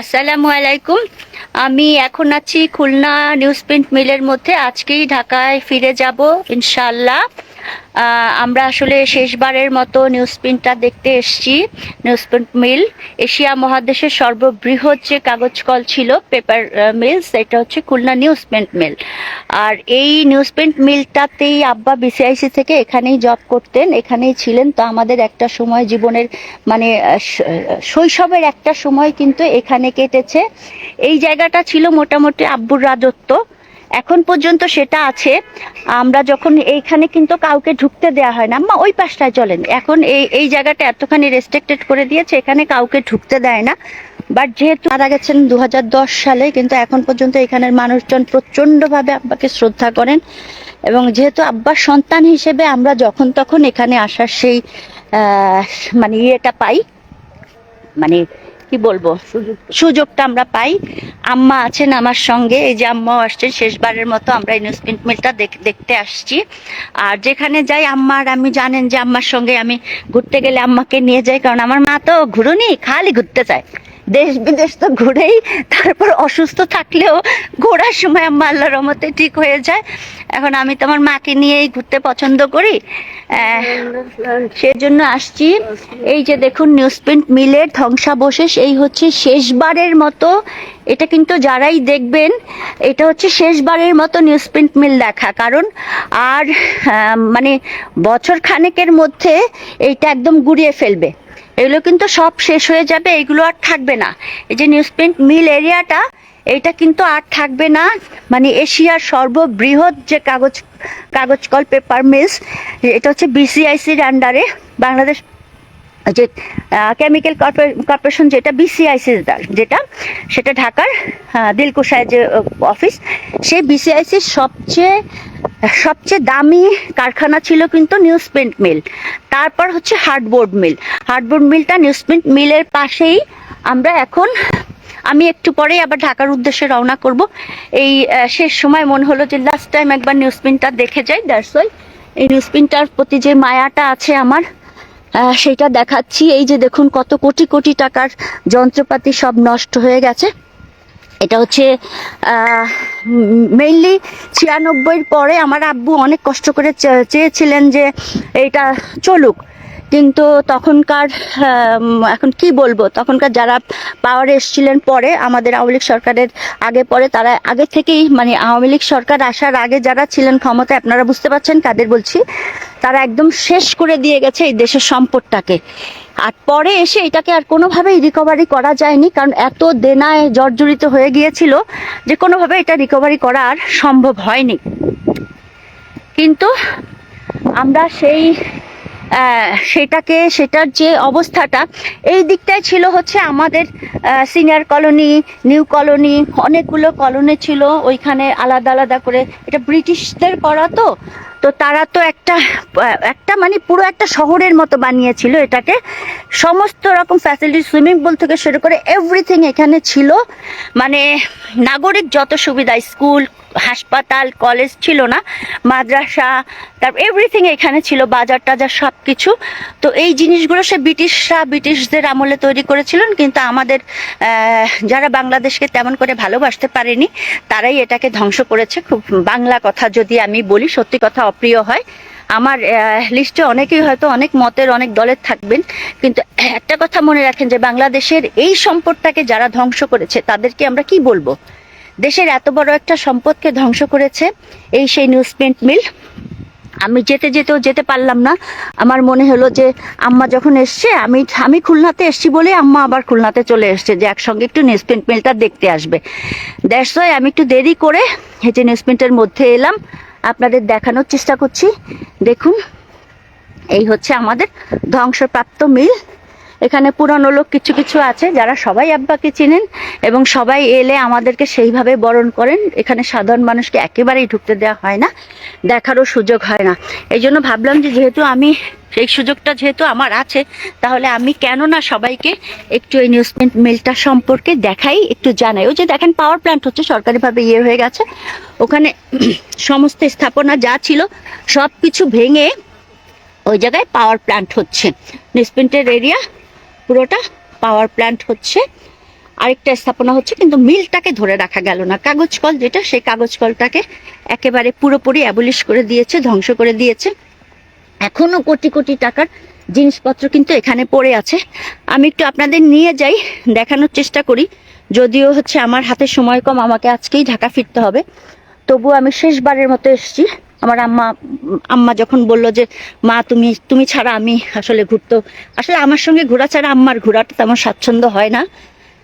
আসসালামু আলাইকুম। আমি এখন আছি খুলনা নিউজ প্রিন্ট মিলের মধ্যে। আজকেই ঢাকায় ফিরে যাব ইনশাল্লাহ আমরা আসলে শেষবারের মতো নিউজ প্রিন্টটা দেখতে এসেছি নিউজ প্রিন্ট মিল এশিয়া মহাদেশের সর্ববৃহৎ যে কাগজ কল ছিল পেপার মিল সেটা হচ্ছে খুলনা নিউজ প্রিন্ট মিল আর এই নিউজ প্রিন্ট মিলটাতেই আব্বা বিসিআইসি থেকে এখানেই জব করতেন, এখানেই ছিলেন। তো আমাদের একটা সময় জীবনের মানে শৈশবের একটা সময় কিন্তু এখানে কেটেছে। এই জায়গাটা ছিল মোটামুটি আব্বুর রাজত্ব। এখন পর্যন্ত সেটা আছে। আমরা যখন এইখানে কিন্তু কাউকে ঢুকতে দেওয়া হয় না, আম্মা ওই পাশটায় চলেন। এখন এই এই জায়গাটা এতখানি রেস্ট্রিক্টেড করে দিয়েছে, এখানে কাউকে ঢুকতে দেয় না। বাট যেহেতু মারা গেছেন দু হাজার দশ সালে, কিন্তু এখন পর্যন্ত এখানের মানুষজন প্রচণ্ডভাবে আব্বাকে শ্রদ্ধা করেন। এবং যেহেতু আব্বার সন্তান হিসেবে আমরা যখন তখন এখানে আসার সেই মানে ইয়েটা পাই মানে কি বলব? সুযোগটা আমরা পাই। আম্মা আছেন আমার সঙ্গে, এই যে আম্মাও আসছেন, শেষবারের মতো আমরা ইনভেস্টমেন্ট মিলটা দেখ- দেখতে আসছি। আর যেখানে যাই, আম্মা আর আমি জানেন যে আম্মার সঙ্গে আমি ঘুরতে গেলে আম্মাকে নিয়ে যাই, কারণ আমার মা তো ঘুরুনি, খালি ঘুরতে চায়। দেশ বিদেশ তো ঘুরেই তারপর অসুস্থ থাকলেও ঘোরার সময় আম্মা আল্লাহ রহমতে ঠিক হয়ে যায়। এখন আমি তো আমার মাকে নিয়েই ঘুরতে পছন্দ করি। সেজন্য আসছি। এই যে দেখুন নিউজ প্রিন্ট মিলের ধ্বংসাবশেষ, এই হচ্ছে শেষবারের মতো। এটা কিন্তু যারাই দেখবেন, এটা হচ্ছে শেষবারের মতো নিউজ প্রিন্ট মিল দেখা। কারণ আর মানে বছর খানেকের মধ্যে এইটা একদম গুড়িয়ে ফেলবে। এগুলো কিন্তু সব শেষ হয়ে যাবে, এগুলো আর থাকবে না। এই যে নিউজ প্রিন্ট মিল এরিয়াটা এটা কিন্তু আর থাকবে না। মানে এশিয়ার সর্ববৃহৎ যে কাগজ কাগজ কল পেপার মিলস এটা হচ্ছে বিসিআইসির আন্ডারে বাংলাদেশ যে কেমিক্যাল কর্পোরেশন যেটা বিসিআইসি যেটা, সেটা ঢাকার দিলকুশায় যে, অফিস, সেই বিসিআইসির সবচেয়ে সবচেয়ে দামি কারখানা ছিল কিন্তু নিউজ প্রিন্ট মিল। তারপর হচ্ছে হার্ডবোর্ড মিল। হার্ডবোর্ড মিলটা নিউজ প্রিন্ট মিলের পাশেই আমরা এখন, আমি একটু পরেই আবার ঢাকার উদ্দেশ্যে রওনা করব। এই শেষ সময় মনে হলো যে লাস্ট টাইম একবার নিউজ প্রিন্টটা দেখে যাই দ্যাটস ওয়াই এই নিউজ প্রিন্টটার প্রতি যে মায়াটা আছে আমার সেটা দেখাচ্ছি। এই যে দেখুন কত কোটি কোটি টাকার যন্ত্রপাতি সব নষ্ট হয়ে গেছে। এটা হচ্ছে মেইনলি ছিয়ানব্বইয়ের পরে আমার আব্বু অনেক কষ্ট করে চেয়েছিলেন যে এইটা চলুক। কিন্তু তখনকার এখন কি বলব? তখনকার যারা পাওয়ারে এসেছিলেন পরে, আমাদের আওয়ামী লীগ সরকারের আগে পরে, তারা আগে থেকেই মানে আওয়ামী লীগ সরকার আসার আগে যারা ছিলেন ক্ষমতায়, আপনারা বুঝতে পারছেন, কাদের বলছি, তারা একদম শেষ করে দিয়ে গেছে এই দেশের সম্পদটাকে। আর পরে এসে এটাকে আর কোনোভাবেই রিকভারি করা যায়নি, কারণ এত দেনায় জর্জরিত হয়ে গিয়েছিল যে কোনোভাবে এটা রিকভারি করা আর সম্ভব হয়নি। কিন্তু আমরা সেই সেটাকে, সেটার যে অবস্থাটা, এই দিকটাই ছিল হচ্ছে আমাদের সিনিয়র কলোনি নিউ কলোনি অনেকগুলো কলোনি ছিল, ওইখানে আলাদা আলাদা করে, এটা ব্রিটিশদের করা তো তো তারা তো একটা একটা মানে পুরো একটা শহরের মতো বানিয়েছিল এটাকে। সমস্ত রকম ফ্যাসিলিটি সুইমিং পুল থেকে শুরু করে এভরিথিং এখানে ছিল। মানে নাগরিক যত সুবিধা, স্কুল, হাসপাতাল কলেজ ছিল না, মাদ্রাসা তারপর এভরিথিং এখানে ছিল, বাজার টাজার সব কিছু তো এই জিনিসগুলো সে ব্রিটিশরা ব্রিটিশদের আমলে তৈরি করেছিলেন, কিন্তু আমাদের যারা বাংলাদেশকে তেমন করে ভালোবাসতে পারেনি, তারাই এটাকে ধ্বংস করেছে। খুব বাংলা কথা যদি আমি বলি, সত্যি কথা অপ্রিয় হয়। আমার লিস্টে অনেকেই হয়তো অনেক মতের, অনেক দলের থাকবেন, কিন্তু একটা কথা মনে রাখেন যে বাংলাদেশের এই সম্পদটাকে যারা ধ্বংস করেছে, তাদেরকে আমরা কি বলব? দেশের এত বড় একটা সম্পদকে ধ্বংস করেছে এই সেই নিউজ প্রিন্ট মিল আমি যেতে যেতেও যেতে পারলাম না। আমার মনে হলো যে আম্মা যখন এসছে, আমি আমি খুলনাতে এসছি বলে আম্মা আবার খুলনাতে চলে এসছে, যে একসঙ্গে একটু নিউজ প্রিন্ট মিলটা দেখতে আসবে। ওয়াই আমি একটু দেরি করে যে নিউজ প্রিন্টের মধ্যে এলাম। আপনাদের দেখানোর চেষ্টা করছি। দেখুন এই হচ্ছে আমাদের ধ্বংসপ্রাপ্ত মিল। এখানে পুরানো লোক কিছু কিছু আছে যারা সবাই আব্বাকে চেনেন এবং সবাই এলে আমাদেরকে সেইভাবে বরণ করেন। এখানে সাধারণ মানুষকে একেবারেই ঢুকতে দেওয়া হয় না, দেখারও সুযোগ হয় না। এই জন্য ভাবলাম যে যেহেতু আমি সেই সুযোগটা যেহেতু আমার আছে, তাহলে আমি কেন না সবাইকে একটু এই নিউজ মিলটা সম্পর্কে দেখাই, একটু জানাই। ওই যে দেখেন পাওয়ার প্ল্যান্ট হচ্ছে, সরকারিভাবে ইয়ে হয়ে গেছে। ওখানে সমস্ত স্থাপনা যা ছিল সব কিছু ভেঙে ওই জায়গায় পাওয়ার প্ল্যান্ট হচ্ছে। নিউজ এরিয়া পুরোটা পাওয়ার প্ল্যান্ট হচ্ছে। আরেকটা স্থাপনা হচ্ছে, কিন্তু মিলটাকে ধরে রাখা গেল না। কাগজ কল যেটা, সেই কাগজ কলটাকে একেবারে পুরোপুরি অ্যাবলিশ করে দিয়েছে, ধ্বংস করে দিয়েছে। এখনও কোটি কোটি টাকার জিনিসপত্র কিন্তু এখানে পড়ে আছে। আমি একটু আপনাদের নিয়ে যাই, দেখানোর চেষ্টা করি। যদিও হচ্ছে আমার হাতে সময় কম, আমাকে আজকেই ঢাকা ফিরতে হবে। তবু আমি শেষবারের মতো এসেছি। আমার আম্মা আম্মা যখন বলল যে, মা, তুমি তুমি ছাড়া আমি আসলে ঘুরতো আসলে আমার সঙ্গে ঘোরা ছাড়া আম্মার ঘোরাটা তেমন স্বাচ্ছন্দ্য হয় না।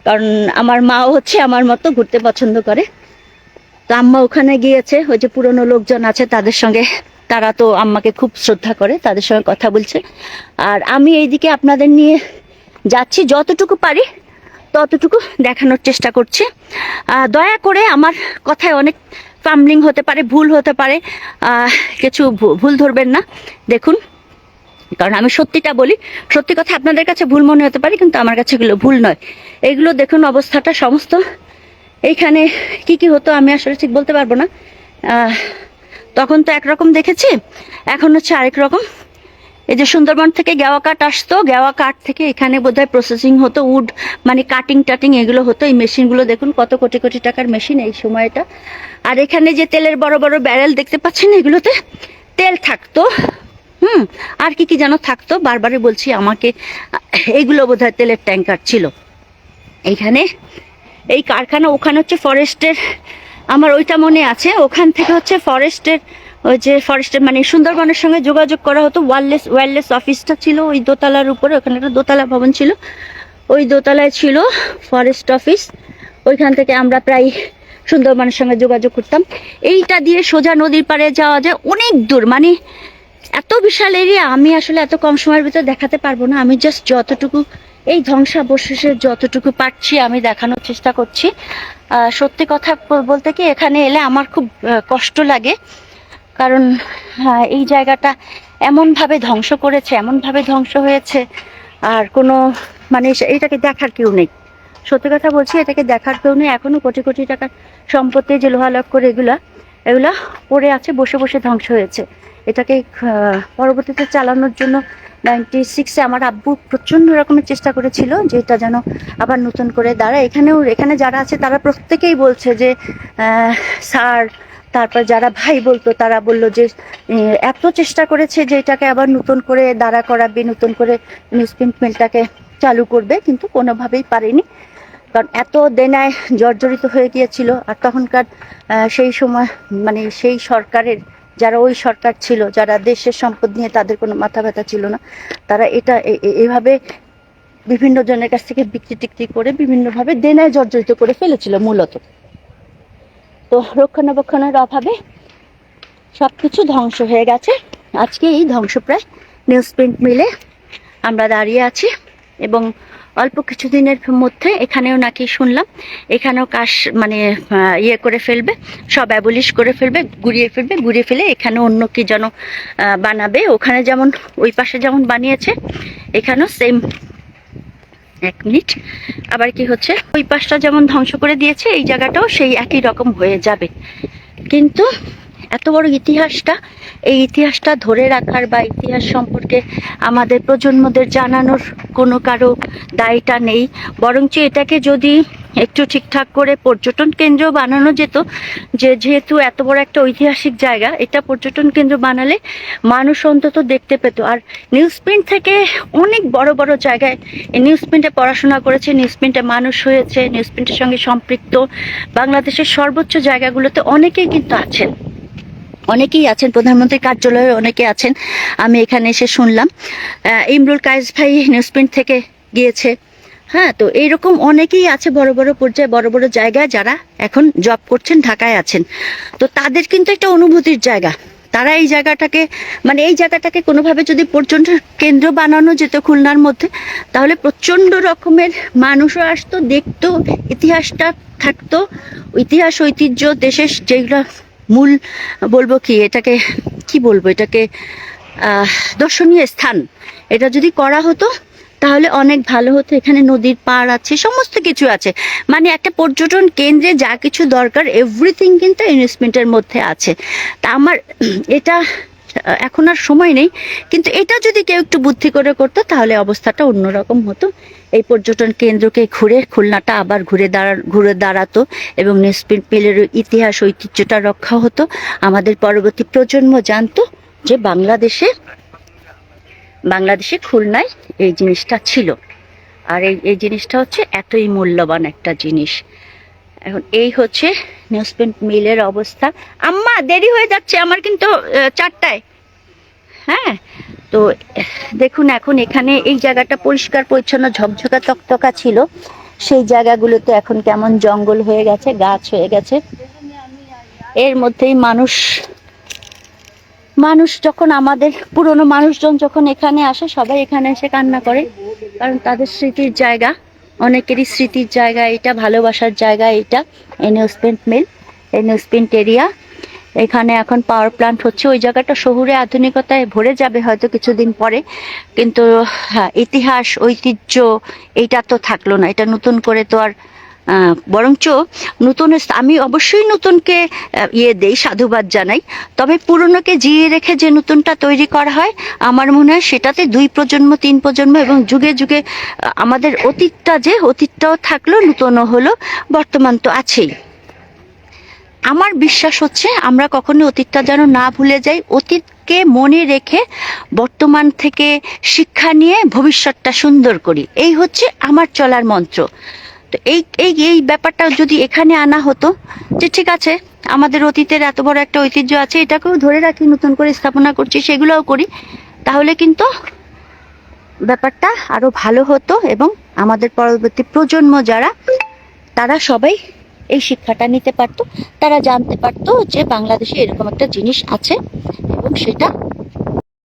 কারণ আমার মাও হচ্ছে আমার মতো ঘুরতে পছন্দ করে। তো আম্মা ওখানে গিয়েছে, ওই যে পুরনো লোকজন আছে তাদের সঙ্গে। তারা তো আম্মাকে খুব শ্রদ্ধা করে, তাদের সঙ্গে কথা বলছে। আর আমি এইদিকে আপনাদের নিয়ে যাচ্ছি, যতটুকু পারি ততটুকু দেখানোর চেষ্টা করছি। দয়া করে আমার কথায় অনেক ফামলিং হতে পারে, ভুল হতে পারে কিছু ভুল ধরবেন না। দেখুন, কারণ আমি সত্যিটা বলি, সত্যি কথা আপনাদের কাছে ভুল মনে হতে পারে, কিন্তু আমার কাছে এগুলো ভুল নয়। এগুলো দেখুন অবস্থাটা, সমস্ত। এইখানে কি কি হতো আমি আসলে ঠিক বলতে পারব না। তখন তো একরকম দেখেছি, এখন হচ্ছে আরেক রকম। এই যে সুন্দরবন থেকে গেওয়া কাঠ আসতো গেওয়া কাঠ থেকে এখানে বোধহয় প্রসেসিং হতো উড মানে কাটিং টাটিং এগুলো হতো। এই মেশিনগুলো দেখুন, কত কোটি কোটি টাকার মেশিন এই সময়টা। আর এখানে যে তেলের বড় বড় ব্যারেল দেখতে পাচ্ছেন এগুলোতে, তেল থাকতো। হুম, আর কি কি যেন থাকতো, বারবারই বলছি আমাকে এইগুলো বোধহয় তেলের ট্যাঙ্কার ছিল। এইখানে, এই কারখানা, ওখানে হচ্ছে ফরেস্টের আমার ওইটা মনে আছে, ওখান থেকে হচ্ছে ফরেস্টের ওই যে ফরেস্টের মানে সুন্দরবনের সঙ্গে যোগাযোগ করা হতো। ওয়ারলেস ওয়্যারলেস অফিসটা ছিল ওই দোতলার উপরে, ওখানে একটা দোতলা ভবন ছিল। ওই দোতলায় ছিল ফরেস্ট অফিস ওইখান থেকে আমরা প্রায় সুন্দরবনের সঙ্গে যোগাযোগ করতাম। এইটা দিয়ে সোজা নদীর পাড়ে যাওয়া যায় অনেক দূর মানে এত বিশাল এরিয়া আমি আসলে এত কম সময়ের ভিতরে দেখাতে পারব না। আমি জাস্ট যতটুকু, এই ধ্বংসাবশেষের যতটুকু পারছি, আমি দেখানোর চেষ্টা করছি। সত্যি কথা বলতে কি, এখানে এলে আমার খুব কষ্ট লাগে। কারণ এই জায়গাটা এমনভাবে ধ্বংস করেছে, এমনভাবে ধ্বংস হয়েছে, আর কোনো মানে এটাকে দেখার কেউ নেই। সত্যি কথা বলছি, এটাকে দেখার কেউ নেই। এখনও কোটি কোটি টাকার সম্পত্তি যে লোহালক করে এগুলা এগুলা পড়ে আছে, বসে বসে ধ্বংস হয়েছে। এটাকে পরবর্তীতে চালানোর জন্য নাইনটি সিক্সে আমার আব্বু প্রচণ্ড রকমের চেষ্টা করেছিল যে এটা যেন আবার নতুন করে দাঁড়ায়। এখানেও, এখানে যারা আছে তারা প্রত্যেকেই বলছে যে স্যার তারপর যারা ভাই বলতো, তারা বলল যে এত চেষ্টা করেছে যে এটাকে আবার নতুন করে দাঁড়া করাবে, নতুন করে নিউজ মিলটাকে চালু করবে, কিন্তু কোনোভাবেই পারেনি। কারণ এত দেনায় জর্জরিত হয়ে গিয়েছিল, আর তখনকার সেই সময় মানে সেই সরকারের, যারা ওই সরকার ছিল, যারা দেশের সম্পদ নিয়ে তাদের কোনো মাথা ব্যথা ছিল না, তারা এটা এভাবে বিভিন্ন জনের কাছ থেকে বিক্রি টিক্রি করে বিভিন্নভাবে দেনায় জর্জরিত করে ফেলেছিল মূলত। তো রক্ষণাবেক্ষণের অভাবে সবকিছু ধ্বংস হয়ে গেছে। আজকে এই ধ্বংসপ্রায় নিউজ প্রিন্ট মিলে আমরা দাঁড়িয়ে আছি এবং অল্প কিছুদিনের মধ্যে এখানেও নাকি শুনলাম, এখানেও কাশ মানে ইয়ে করে ফেলবে, সব অ্যাবলিশ করে ফেলবে, গুড়িয়ে ফেলবে, গুড়িয়ে ফেলে এখানে অন্য কি যেন বানাবে। ওখানে যেমন, ওই পাশে যেমন বানিয়েছে, এখানেও সেম এক মিনিট। আবার কি হচ্ছে? ওই পাশটা যেমন ধ্বংস করে দিয়েছে, এই জায়গাটাও সেই একই রকম হয়ে যাবে। কিন্তু এত বড় ইতিহাসটা, এই ইতিহাসটা ধরে রাখার বা ইতিহাস সম্পর্কে আমাদের প্রজন্মদের জানানোর কোনো কারও দায়টা নেই। বরঞ্চ এটাকে যদি একটু ঠিকঠাক করে পর্যটন কেন্দ্র বানানো যেত। যে যেহেতু এত বড় একটা ঐতিহাসিক জায়গা, এটা পর্যটন কেন্দ্র বানালে মানুষ অন্তত দেখতে পেত। আর নিউজ প্রিন্ট থেকে অনেক বড় বড় জায়গায় নিউজ প্রিন্টে পড়াশোনা করেছে নিউজ প্রিন্টে মানুষ হয়েছে নিউজ প্রিন্টের সঙ্গে সম্পৃক্ত। বাংলাদেশের সর্বোচ্চ জায়গাগুলোতে অনেকেই কিন্তু আছেন। অনেকেই আছেন, প্রধানমন্ত্রীর কার্যালয়ে অনেকে আছেন। আমি এখানে এসে শুনলাম। ইমরুল কায়েস ভাই নিউজ প্রিন্ট থেকে গিয়েছে। হ্যাঁ তো এইরকম অনেকেই আছে বড় বড় পর্যায়ে, বড় বড় জায়গায় যারা এখন জব করছেন, ঢাকায় আছেন। তো তাদের কিন্তু একটা অনুভূতির জায়গা। তারা এই জায়গাটাকে মানে এই জায়গাটাকে কোনোভাবে যদি পর্যটন কেন্দ্র বানানো যেত খুলনার মধ্যে, তাহলে প্রচণ্ড রকমের মানুষও আসতো, দেখতো, ইতিহাসটা থাকতো, ইতিহাস, ঐতিহ্য, দেশের যেগুলো মূল, বলব কি, এটাকে, কি বলব, এটাকে দর্শনীয় স্থান, এটা যদি করা হতো তাহলে অনেক ভালো হতো। এখানে নদীর পাড় আছে, সমস্ত কিছু আছে। মানে একটা পর্যটন কেন্দ্রে যা কিছু দরকার এভরিথিং কিন্তু ইনভেস্টমেন্টের মধ্যে আছে। তা আমার, এটা, এখন আর সময় নেই। কিন্তু এটা যদি কেউ একটু বুদ্ধি করে করতো, তাহলে অবস্থাটা অন্যরকম হতো। এই পর্যটন কেন্দ্রকে ঘুরে, খুলনাটা আবার ঘুরে দাঁড়া, ঘুরে দাঁড়াতো এবং নিউজপ্রিন্ট মিলের ইতিহাস, ঐতিহ্যটা রক্ষা হতো। আমাদের পরবর্তী প্রজন্ম জানতো যে বাংলাদেশে বাংলাদেশে খুলনায় এই জিনিসটা ছিল। আর এই এই জিনিসটা হচ্ছে এতই মূল্যবান একটা জিনিস। এখন এই হচ্ছে নিউজপ্রিন্ট মিলের অবস্থা। আম্মা, দেরি হয়ে যাচ্ছে, আমার কিন্তু চারটায়। হ্যাঁ তো, দেখুন এখন এখানে এই জায়গাটা পরিষ্কার, পরিচ্ছন্ন, ঝকঝকা, তকতকা ছিল। সেই জায়গাগুলোতে এখন কেমন জঙ্গল হয়ে গেছে, গাছ হয়ে গেছে। এর মধ্যেই মানুষ মানুষ যখন আমাদের, পুরনো মানুষজন যখন এখানে আসে, সবাই এখানে এসে কান্না করে। কারণ তাদের স্মৃতির জায়গা, অনেকেরই স্মৃতির জায়গা এটা, ভালোবাসার জায়গা এটা। Newsprint mill newsprint area. এখানে এখন পাওয়ার প্ল্যান্ট হচ্ছে। ওই জায়গাটা শহুরে আধুনিকতায় ভরে যাবে হয়তো কিছুদিন পরে। কিন্তু হ্যাঁ ইতিহাস, ঐতিহ্য, এইটা তো থাকল না। এটা নতুন করে তো আর বরঞ্চ নতুন আমি অবশ্যই নতুনকে ইয়ে দেই, সাধুবাদ জানাই। তবে পুরনোকে জিয়ে রেখে যে নতুনটা তৈরি করা হয়, আমার মনে হয় সেটাতে দুই প্রজন্ম, তিন প্রজন্ম এবং যুগে যুগে আমাদের অতীতটা যে, অতীতটাও থাকল, নতুনও হলো, বর্তমান তো আছেই। আমার বিশ্বাস হচ্ছে আমরা কখনো অতীতটা যেন না ভুলে যাই, অতীতকে মনে রেখে বর্তমান থেকে শিক্ষা নিয়ে ভবিষ্যৎটা সুন্দর করি। এই হচ্ছে আমার চলার মন্ত্র। তো এই এই এই ব্যাপারটা যদি এখানে আনা হতো, যে ঠিক আছে, আমাদের অতীতের এত বড় একটা ঐতিহ্য আছে, এটাকেও ধরে রাখি, নতুন করে স্থাপনা করছি, সেগুলোও করি, তাহলে কিন্তু ব্যাপারটা আরও ভালো হতো এবং আমাদের পরবর্তী প্রজন্ম যারা, তারা সবাই এই শিক্ষাটা নিতে পারতো, তারা জানতে পারতো যে বাংলাদেশে এরকম একটা জিনিস আছে এবং সেটা